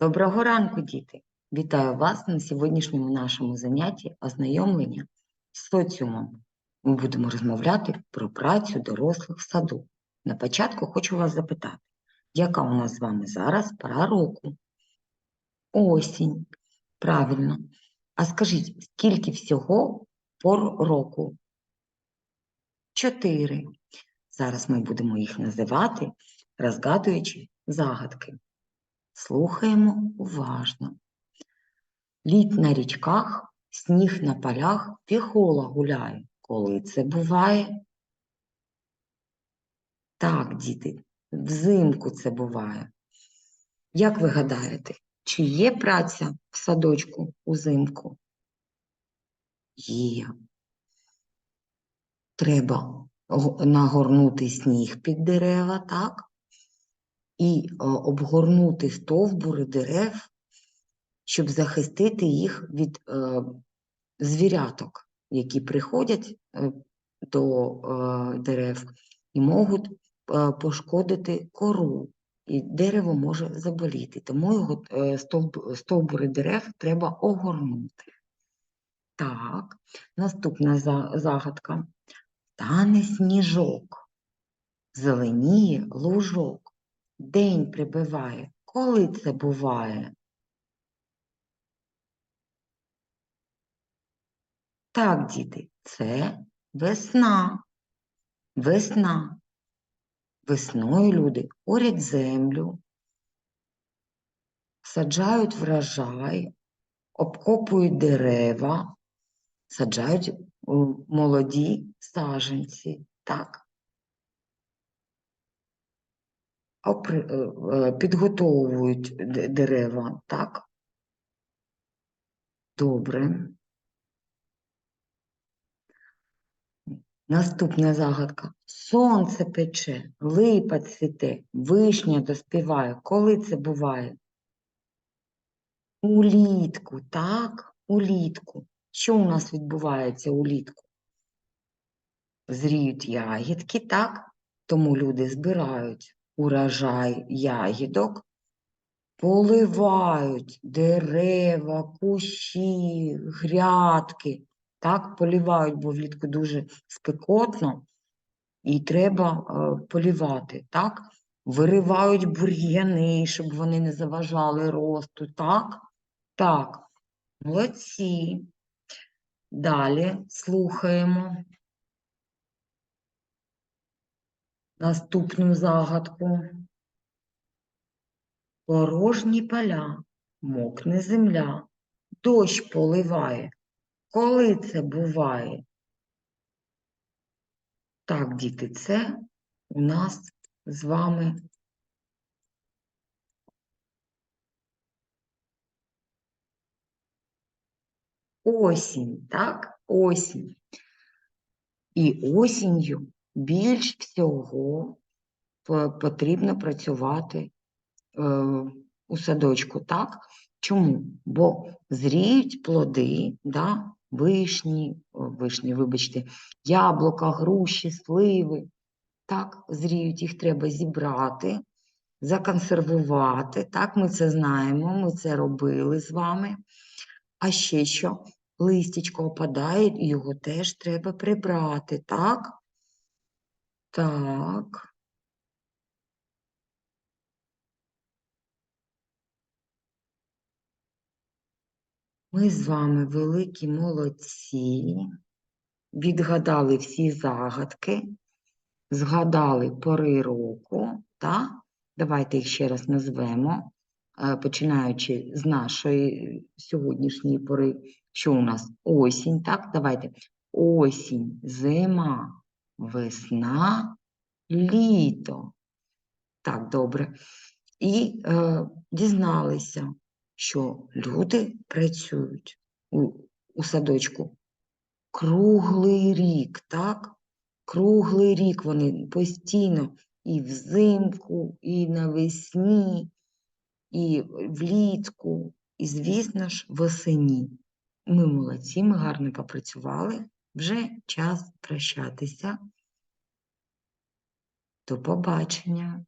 Доброго ранку, діти! Вітаю вас на сьогоднішньому нашому занятті ознайомлення з соціумом. Ми будемо розмовляти про працю дорослих в саду. На початку хочу вас запитати, яка у нас з вами зараз пора року? Осінь. Правильно. А скажіть, скільки всього пор року? Чотири. Зараз ми будемо їх називати, розгадуючи загадки. Слухаємо уважно. Лід на річках, сніг на полях, піхола гуляє. Коли це буває? Так, діти, взимку це буває. Як ви гадаєте, чи є праця в садочку узимку? Є. Треба нагорнути сніг під дерева, так? І е, обгорнути стовбури дерев, щоб захистити їх від е, звіряток, які приходять е, до дерев і можуть пошкодити кору, і дерево може заболіти. Тому його стовбури дерев треба огорнути. Так, наступна загадка. Тане сніжок, зеленіє лужок. День прибиває. Коли це буває? Так, діти, це весна. Весна. Весною люди орять землю, саджають врожай, обкопують дерева, саджають молоді саджанці. Так. опри- е, е, підготовують д- дерева, так? Добре. Наступна загадка. Сонце пече, липа цвіте, вишня доспіває. Коли це буває? Улітку, так? Улітку. Що у нас відбувається улітку? Зріють ягідки, так? Тому люди збирають урожай ягідок, поливають дерева, кущі, грядки. Так, полівають, бо влітку дуже спекотно, і треба е, полівати. Так? Виривають бур'яни, щоб вони не заважали росту. Так? Так. Молодці. Далі слухаємо наступну загадку. Порожні поля, мокне земля, дощ поливає. Коли це буває? Так, діти, це у нас з вами осінь, так? Осінь. І осінню більш всього потрібно працювати е, у садочку, так? Чому? Бо зріють плоди, да? вишні, вишні, вибачте, яблука, груші, сливи. Так, зріють, їх треба зібрати, законсервувати. Так, ми це знаємо, ми це робили з вами. А ще що? Листячко опадає, його теж треба прибрати, так? Так. Ми з вами великі молодці, відгадали всі загадки, згадали пори року, так? Давайте їх ще раз назвемо, е, починаючи з нашої сьогоднішньої пори, що у нас осінь, так? Давайте. Осінь, зима, весна, літо. Так, добре. І е, дізналися, що люди працюють у, у садочку круглий рік, так? Круглий рік вони постійно і взимку, і навесні, і влітку, і, звісно ж, восені. Ми молодці, ми гарно попрацювали. Вже час прощатися. До побачення.